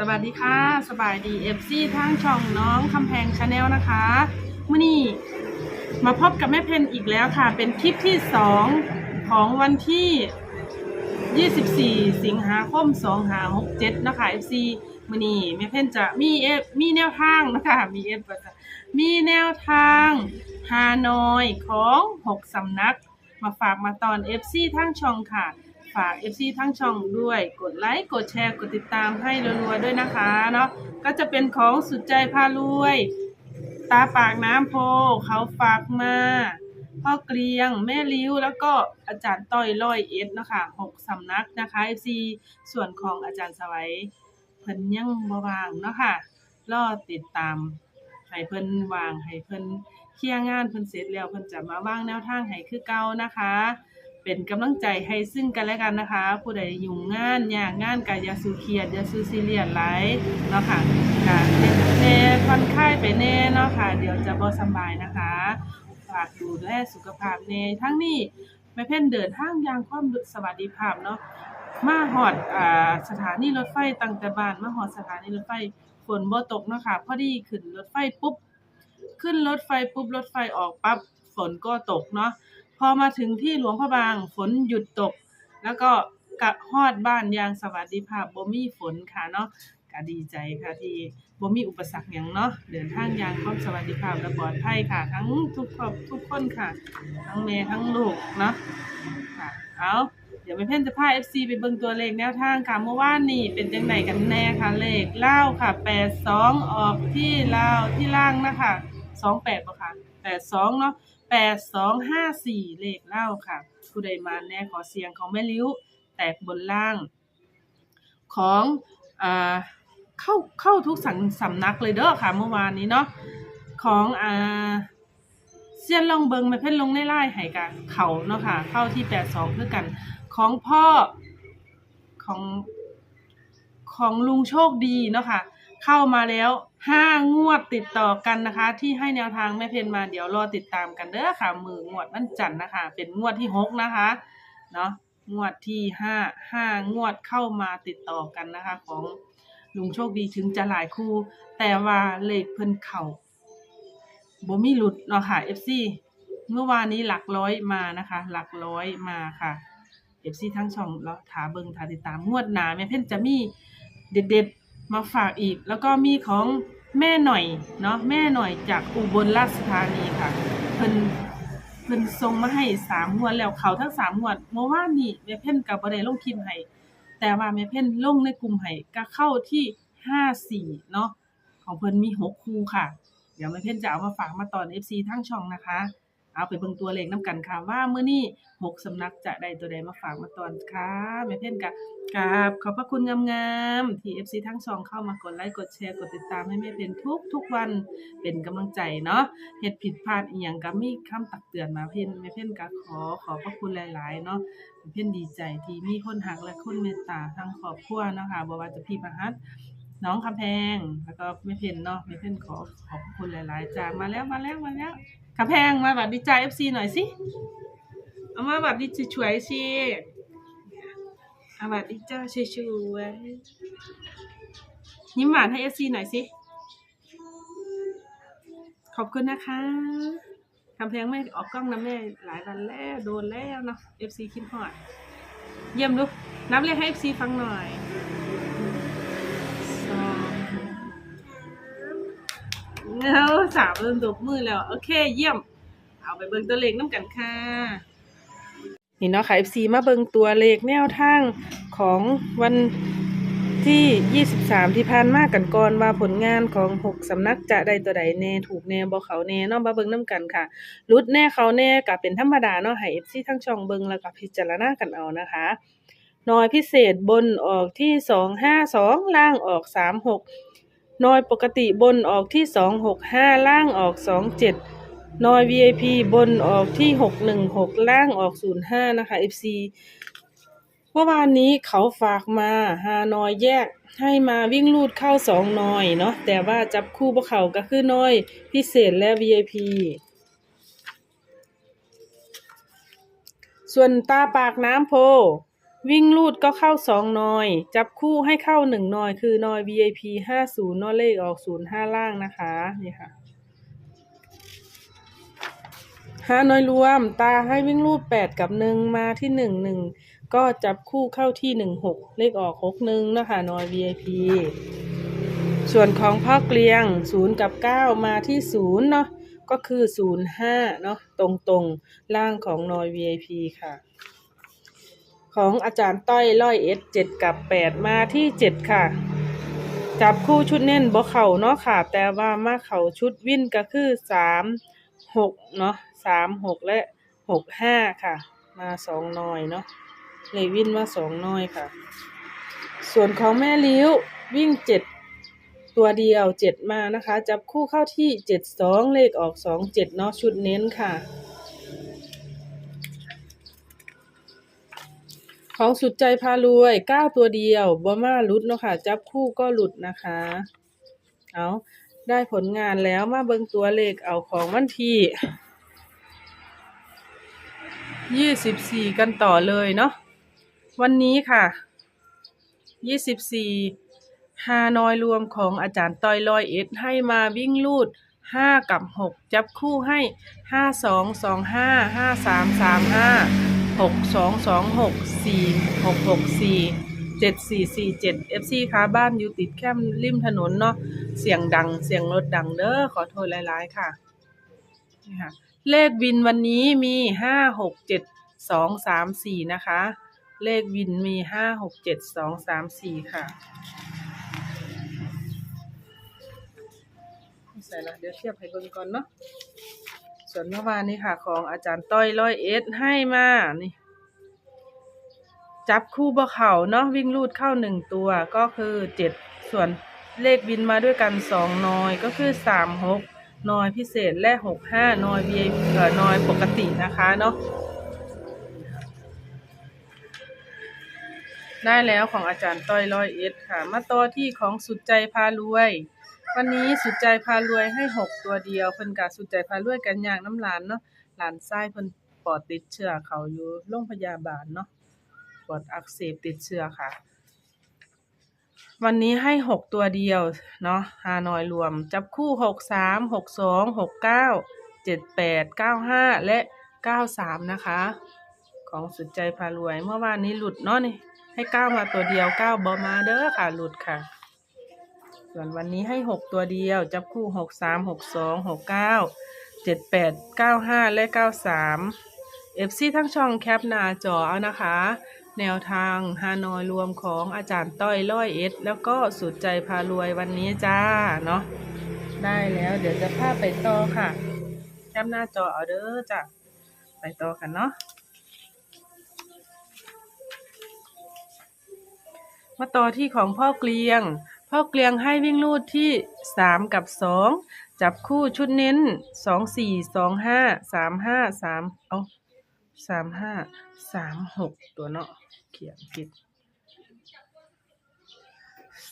สวัสดีค่ะ สบายดีเอฟซีทางช่องน้องคำแพงชาแนลนะคะมื่อนี้มาพบกับแม่เพนอีกแล้วค่ะ เป็นคลิปที่สองของวันที่ 24 สิงหาคม2หา67 นะคะ FC มื่อนี้แม่เพนจะมีเอฟมีแนวทางนะคะมีเอฟมีแนวทางฮานอยของ 6สำนัก มาฝากมาตอน FC ทางช่องค่ะ ฝาก FC ทั้งช่องด้วย กดไลค์ กดแชร์ กดติดตามให้รัวๆด้วยนะคะเนาะ ก็จะเป็นของสุดใจพารวย ตาปากน้ำโพ เขาฝากมา พ่อเกลียง แม่ลิ้ว แล้วก็อาจารย์ต้อยร้อยเอ็ดนะคะหกสำนักนะคะ FC ส่วนของอาจารย์สวัยเพิ่นยังบวางเนาะค่ะรอติดตามให้เพิ่นวางให้เพิ่นเคลียร์งานเพิ่นเสร็จแล้วเพิ่นจะมาวางแนวทางให้คือเก่านะคะ เป็นกำลังใจให้ซึ่งกันและกันนะคะ ผู้ใดยุ่งงานยากงานก็อย่าสูเครียดยาสูซีเรียสหลายเนาะค่ะก็เล่นแน่ผ่อนคลายไปแน่เนาะค่ะ เดี๋ยวจะบ่สบายนะคะฝากดูแลสุขภาพแน่ทั้งนี้แม่เพ่นเดินทางอย่างความสวัสดิภาพเนาะมาฮอดอ่าสถานีรถไฟตั้งแต่บ้านมาฮอดสถานีรถไฟฝนบ่ตกเนาะค่ะพอดีขึ้นรถไฟปุ๊บขึ้นรถไฟปุ๊บรถไฟออกปั๊บฝนก็ตกเนาะ พอมาถึงที่หลวงพระบางฝนหยุดตก แล้วก็กลับฮอดบ้านยางสวัสดิภาพบ่มีฝนค่ะเนาะก็ดีใจค่ะที่บ่มีอุปสรรคหยังเนาะเดินทางยางความสวัสดิภาพและปลอดภัยค่ะ ทั้งทุกครอบทุกคนค่ะ ทั้งแม่ทั้งลูกเนาะค่ะเอาเดี๋ยวแม่เพ่นจะพา FC ไปเบิ่งตัวเลขแนวทางค่ะเมื่อวานนี่เป็นจังไดกันแน่ค่ะเลขเล่าค่ะ82ออกที่เล่าที่ล่างนะคะ28บ่ค่ะ82เนาะ 8254เลขเล่าค่ะ ผู้ใดมาแน่ขอเสียงของแม่ลิ้วแตกบนล่าง ของอ่าเข้าเข้าทุกสังสำนักเลยเด้อค่ะ เมื่อวานนี้เนาะของอ่าเซียนลองเบิงม่เพ่นลงในไล่ให้กันเขาเนาะค่ะ เข้าที่แปดสองเพื่อกัน ของพ่อของของลุงโชคดีเนาะค่ะ เข้ามาแล้ว ห้างวดติดต่อกันนะคะ ที่ให้แนวทางแม่เพนมาเดี๋ยวรอติดตามกันเด้อค่ะ มืองวดวันจันทร์นะคะ เป็นงวดที่หกนะคะเนาะงวดที่ห้าห้างวดเข้ามาติดต่อกันนะคะ ของลุงโชคดีถึงจะหลายคู่ แต่ว่าเลขเพิ่นเข่าบ่มีหลุดเนาะค่ะ FC เมื่อวานนี้หลักร้อยมานะคะ หลักร้อยมาค่ะ FC ทั้งช่องแล้วถาเบิงถาติดตามงวดหนาแม่เพ่นจะมีเด็ด มาฝากอีก แล้วก็มีของแม่หน่อยเนาะแม่หน่อยจากอุบลราชธานีค่ะเพิ่นเพิ่นส่งมาให้สามงวดแล้วเขาทั้งสามงวดเมื่อวานนี้แม่เพ่นกับบ่ได้ลงคลิปให้แต่ว่าแม่เพ่นลงในกลุ่มให้ก็เข้าที่ห้าสี่เนาะของเพิ่นมีหกคู่ค่ะ เดี๋ยวแม่เพ่นจะเอามาฝากมาตอน FC ทั้งช่องนะคะ เอาไปเบิ่งตัวเลขน้ำกันค่ะ ว่าเมื้อนี้หกสำนักจะได้ตัวใดมาฝากมาตอนค่ะแม่เพ่นกะกราบขอบพระคุณงามๆที่ FC ทั้งสองเข้ามากดไลค์กดแชร์กดติดตามให้แม่เพ่นทุกทุกๆวันเป็นกำลังใจเนาะเฮ็ดผิดพลาดอีหยังก็มีคำตักเตือนมาเพ่นแม่เพ่นก็ขอขอบพระคุณหลาย ๆ เนาะเพ่นดีใจที่มีคนหักและคนเมตตาทั้งครอบครัวเนาะค่ะบ่ว่าจะพี่ประหัสน้องคำแพงแล้วก็แม่เพ่นเนาะแม่เพ่นขอขอบคุณหลาย ๆจ้ามาแล้วมาแล้วมาแล้ว คำแพงมาบัดดีใจเอฟซีหน่อยสิ เอามาบัดดีช่วยสิเอาบัดดีจ้าช่วยๆยิ้มหวานให้เอฟซีหน่อยสิ ขอบคุณนะคะคำแพงไม่ออกกล้องนะแม่หลายวันแล้วโดนแล้วเนาะเอฟซีคิดฮอด เยี่ยมลูกนับเลขให้เอฟซีฟังหน่อย เงาสามเริ่มตบมือแล้ว โอเคเยี่ยม เอาไปเบิ่งตัวเลขน้ำกันค่ะ นี่เนาะค่ะ FC มาเบิ่งตัวเลขแนวทางของวันที่ 23 ที่ผ่านมากันก่อนว่าผลงานของ 6 สำนักจะได้ตัวใดแน่ถูกแน่บ่เขาแน่เนาะมาเบิ่งน้ำกันค่ะรุดแน่เขาแน่ก็เป็นธรรมดาเนาะให้ FC ทั้งช่องเบิ่งแล้วก็พิจารณากันเอานะคะน่อยพิเศษบนออกที่สองห้าสองล่างออกสามหก นอยปกติบนออกที่สองหกห้าล่างออกสองเจ็ดนอย VIP บนออกที่หกหนึ่งหกล่างออกศูนย์ห้านะคะ FC เมื่อวานนี้เขาฝากมาฮานอยแยกให้มาวิ่งลูดเข้าสองนอยเนาะแต่ว่าจับคู่พวกเขาก็คือนอยพิเศษและ VIP ส่วนตาปากน้ำโพ วิ่งลูดก็เข้าสองนอย จับคู่ให้เข้าหนึ่งนอย คือนอย VIP ห้าศูนย์นอเลขออกศูนย์ห้าล่างนะคะนี่ค่ะห้านอยรวมตาให้วิ่งลูดแปดกับหนึ่งมาที่หนึ่งหนึ่งก็จับคู่เข้าที่หนึ่งหกเลขออกหกหนึ่งนะคะนอย VIP ส่วนของพ่อเกลียงศูนย์กับเก้ามาที่ศูนย์เนาะก็คือศูนย์ห้าเนาะตรงตรงๆล่างของนอย VIP ค่ะ ของอาจารย์ต้อยร้อยเอสเจ็ดกับแปดมาที่เจ็ดค่ะ จับคู่ชุดเน้นบ่เข่าเนาะค่ะ แต่ว่ามาเข่าชุดวิ่นก็คือสามหกเนาะสามหกและหกห้าค่ะ มาสองหน่อยเนาะเลยวิ่นมาสองหน่อยค่ะ ส่วนของแม่ลิ้ววิ่งเจ็ดตัวเดียวเจ็ดมานะคะ จับคู่เข้าที่เจ็ดสองเลขออกสองเจ็ดเนาะชุดเน้นค่ะ ของสุดใจพารวยเก้าตัวเดียวบ่มาลุดเนาะค่ะ จับคู่ก็หลุดนะคะ เอาได้ผลงานแล้วมาเบิ่งตัวเลขเอาของวันที่ยี่สิบสี่กันต่อเลยเนาะวันนี้ค่ะยี่สิบสี่ฮานอยรวมของอาจารย์ต้อยลอยเอ็ดให้มาวิ่งลูดห้ากับหกจับคู่ให้ห้าสองสองห้าห้าสามสามห้า หกสองสองหกสี่หกหกสี่เจ็ดสี่สี่เจ็ดเอฟซีค่ะบ้านอยู่ติดแคมริมถนนเนาะเสียงดังเสียงรถดังเด้อขอโทษหลายๆค่ะนี่ค่ะ เลขวินวันนี้มีห้าหกเจ็ดสองสามสี่นะคะ เลขวินมีห้าหกเจ็ดสองสามสี่ค่ะใส่ละเดี๋ยวเทียบให้เบิ่งก่อนเนาะ วนเมื่อวานนี้ค่ะ ของอาจารย์ต้อยร้อยเอสให้มานี่ จับคู่บ่เข่าเนาะวิ่งลูดเข้าหนึ่งตัวก็คือเจ็ดส่วนเลขบินมาด้วยกันสองนอยก็คือสามหกนอยพิเศษและหกห้านอยเอ่อนอยปกตินะคะเนาะได้แล้วของอาจารย์ต้อยร้อยเอสค่ะ มาต่อที่ของสุดใจพารวย วันนี้สุดใจพารวยให้หกตัวเดียวเพิ่นกะสุดใจพารวยกันอย่างน้ำหลานเนาะหลานไส้เพิ่นปอดติดเชื้อเขาอยู่โรงพยาบาลเนาะปอดอักเสบติดเชื้อค่ะ วันนี้ให้หกตัวเดียวเนาะฮานอยรวม จับคู่หกสามหกสองหกเก้าเจ็ดแปดเก้าห้าและเก้าสามนะคะ ของสุดใจพารวยเมื่อวานนี้หลุดเนาะนี่ให้เก้ามาตัวเดียวเก้าบอมาเด้อค่ะหลุดค่ะ ส่วนวันนี้ให้หกตัวเดียว จับคู่หกสามหกสองหกเก้าเจ็ดแปดเก้าห้าและเก้าสามเอฟซีทั้งช่องแคปหน้าจอเอานะคะ แนวทางฮานอยรวมของอาจารย์ต้อยร้อยเอ็ด แล้วก็สุดใจพารวยวันนี้จ้าเนาะได้แล้วเดี๋ยวจะพาไปต่อค่ะ แคปหน้าจอเอาเด้อจ้ะไปต่อกันเนาะมาต่อที่ของพ่อเกลียง พ่อเกลียงให้วิ่งลูดที่สามกับสองจับคู่ชุดเน้นสองสี่สองห้าสามห้าสามเอาสามห้าสามหกตัวเนาะเขียนผิด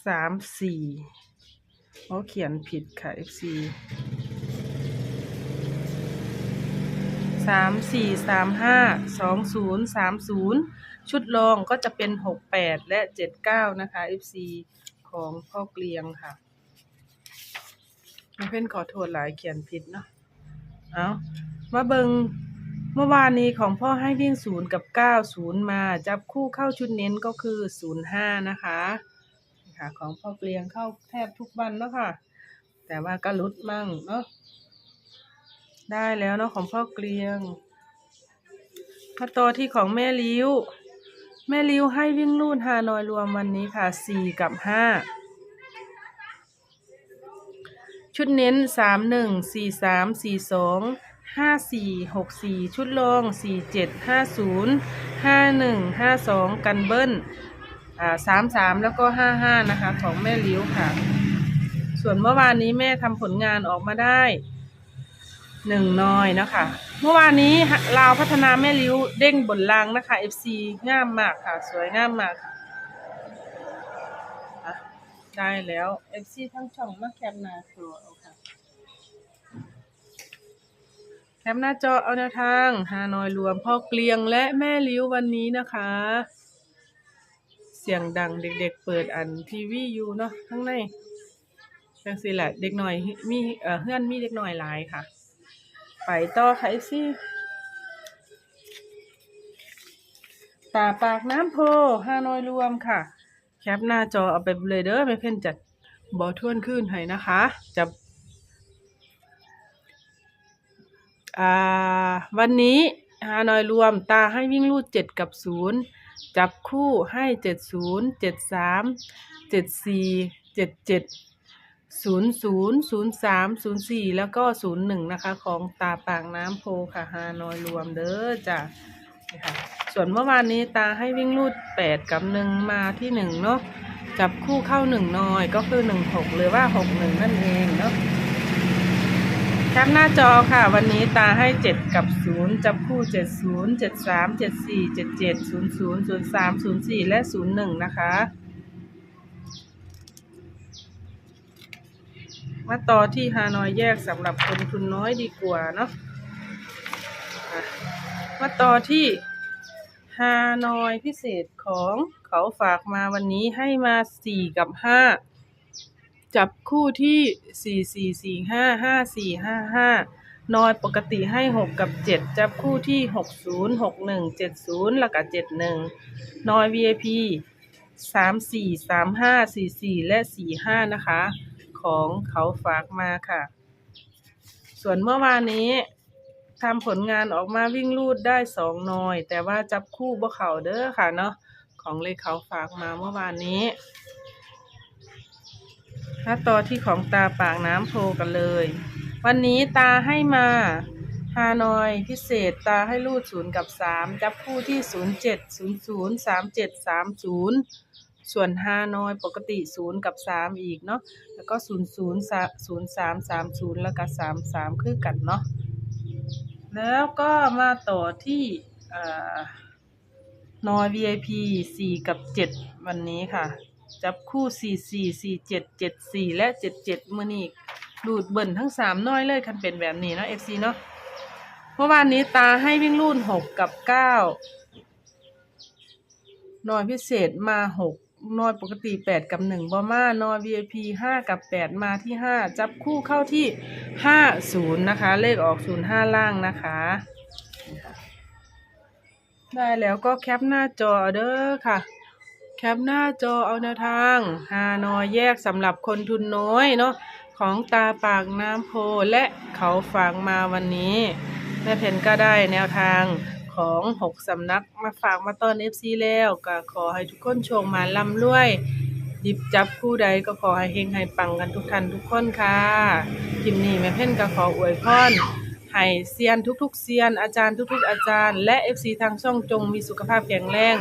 สามสี่เขาเขียนผิดค่ะ FC สามสี่สามห้าสองศูนย์สามศูนย์ชุดรองก็จะเป็นหกแปดและเจ็ดเก้านะคะ FC ของพ่อเกลียงค่ะเพ่นขอโทษหลายเขียนผิดเนาะเอามาเบิงเมื่อวานนี้ของพ่อให้วิ่งศูนย์กับเก้าศูนย์มา จับคู่เข้าชุดเน้นก็คือศูนย์ห้านะคะค่ะของพ่อเกลียงเข้าแทบทุกวันเนาะค่ะ แต่ว่าก็ลุดมั่งเนาะได้แล้วเนาะของพ่อเกลียงมาต่อที่ของแม่ลิ้ว แม่ลิ้วให้วิ่งลูดฮานอยรวมวันนี้ค่ะสี่กับห้าชุดเน้นสามหนึ่งสี่สามสี่สองห้าสี่หกสี่ชุดรองสี่เจ็ดห้าศูนย์ห้าหนึ่งห้าสองกันเบิ้ลอ่าสามสามแล้วก็ห้าห้านะคะของแม่ลิ้วค่ะ ส่วนเมื่อวานนี้แม่ทำผลงานออกมาได้หนึ่งน้อยนะคะ เมื่อวานนี้ลาวพัฒนาแม่ริ้วเด้งบนรางนะคะ FC งามมากค่ะ สวยงามมากค่ะได้แล้ว FC ทั้งช่องมาแคปหน้าจอเอาค่ะแคปหน้าจอเอาแนวทางฮานอยรวมพ่อเกลียงและแม่ริ้ววันนี้นะคะ เสียงดังเด็กๆเปิดอันทีวีอยู่เนาะข้างในจังสิแหละเด็กหน่อยมีเอ่อเพื่อนมีเด็กหน่อยหลายค่ะ ไปต่อค่ะสิตาปากน้ำโพฮานอยรวมค่ะ แคปหน้าจอเอาไปเลยเด้อไม่เพ่นจัดบอทวนขึ้นให้นะคะ จะอ่าวันนี้ฮานอยรวมตาให้วิ่งลูดเจ็ดกับศูนย์จับคู่ให้เจ็ดศูนย์เจ็ดสามเจ็ดสี่เจ็ดเจ็ด ศูนย์ศูนย์ศูนย์สามศูนย์สี่แล้วก็ศูนย์หนึ่งนะคะ ของตาปากน้ำโพค่ะฮานอยรวมเด้อจ้ะนี่ค่ะส่วนเมื่อวานนี้ตาให้วิ่งลูดแปดกับหนึ่งมาที่หนึ่งเนาะจับคู่เข้าหนึ่งนอยก็คือหนึ่งหกหรือว่าหกหนึ่งนั่นเองเนาะแคปหน้าจอค่ะ วันนี้ตาให้เจ็ดกับศูนย์จับคู่เจ็ดศูนย์เจ็ดสามเจ็ดสี่เจ็ดเจ็ดศูนย์ศูนย์ศูนย์สามศูนย์สี่และศูนย์หนึ่งนะคะ มาต่อที่ฮานอยแยกสำหรับคนทุนน้อยดีกว่าเนาะอะมาต่อที่ฮานอยพิเศษของเขาฝากมาวันนี้ให้มาสี่กับห้าจับคู่ที่สี่สี่สี่ห้าห้าสี่ห้าห้านอยปกติให้หกกับเจ็ดจับคู่ที่หกศูนย์หกหนึ่งเจ็ดศูนย์แล้วก็เจ็ดหนึ่งนอย VIP สามสี่สามห้าสี่สี่และสี่ห้านะคะ ของเขาฝากมาค่ะ ส่วนเมื่อวานนี้ทำผลงานออกมาวิ่งลูดได้สองนอย แต่ว่าจับคู่บ่เขาเด้อค่ะเนาะของเลยเขาฝากมาเมื่อวานนี้ถ้าต่อที่ของตาปากน้ำโพกันเลย วันนี้ตาให้มาฮานอยพิเศษตาให้รูดศูนย์กับสามจับคู่ที่ศูนย์เจ็ดศูนย์ศูนย์สามเจ็ดสามศูนย์ ส่วนฮานอยปกติศูนย์กับสามอีกเนาะแล้วก็ศูนย์ศูนย์ศูนย์สามสามศูนย์แล้วก็สามสามคือกันเนาะแล้วก็มาต่อที่อ่านอย VIP สี่กับเจ็ดวันนี้ค่ะ จับคู่สี่สี่สี่เจ็ดเจ็ดสี่และเจ็ดเจ็ดมือนี้ดูดเบิ่นทั้งสามน้อยเลยคันเป็นแบบนี้เนาะเอฟซีเนาะเมื่อวานนี้ตาให้วิ่งรุ่นหกกับเก้านอยพิเศษมาหก น้อยปกติแปดกับหนึ่งบอมาน้อย VIP ห้ากับแปดมาที่ห้าจับคู่เข้าที่ห้าศูนย์นะคะ เลขออกศูนย์ห้าล่างนะคะ ได้แล้วก็แคปหน้าจอเด้อค่ะ แคปหน้าจอเอาแนวทางฮานอยแยกสำหรับคนทุนน้อยเนาะของตาปากน้ำโพและเขาฝากมาวันนี้แม่เพนก็ได้แนวทาง ของหกสำนักมาฝากมาต้อนเอฟซีแล้วก็ขอให้ทุกคนโชคมาลำรวยหยิบจับคู่ใดก็ขอให้เฮงให้ปังกันทุกท่านทุกคนค่ะคลิปนี้แม่เพ่นก็ขออวยพรให้เซียนทุกๆเซียนอาจารย์ทุกๆ อาจารย์ และ FC ทางช่องจงมีสุขภาพแข็งแรง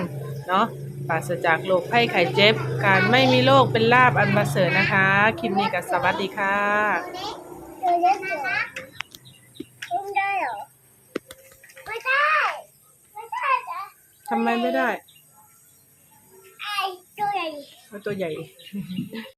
เนาะปราศจากโรคภัยไข้เจ็บ การไม่มีโรคเป็นลาบอันประเสริฐนะคะ คลิปนี้ก็สวัสดีค่ะ เดี๋ยวเล่นเหรอเล่นได้เหรอ ไม่ได้ ไม่ได้จ้ะ ทำไมไม่ได้ไอ้ตัวใหญ่ เอาตัวใหญ่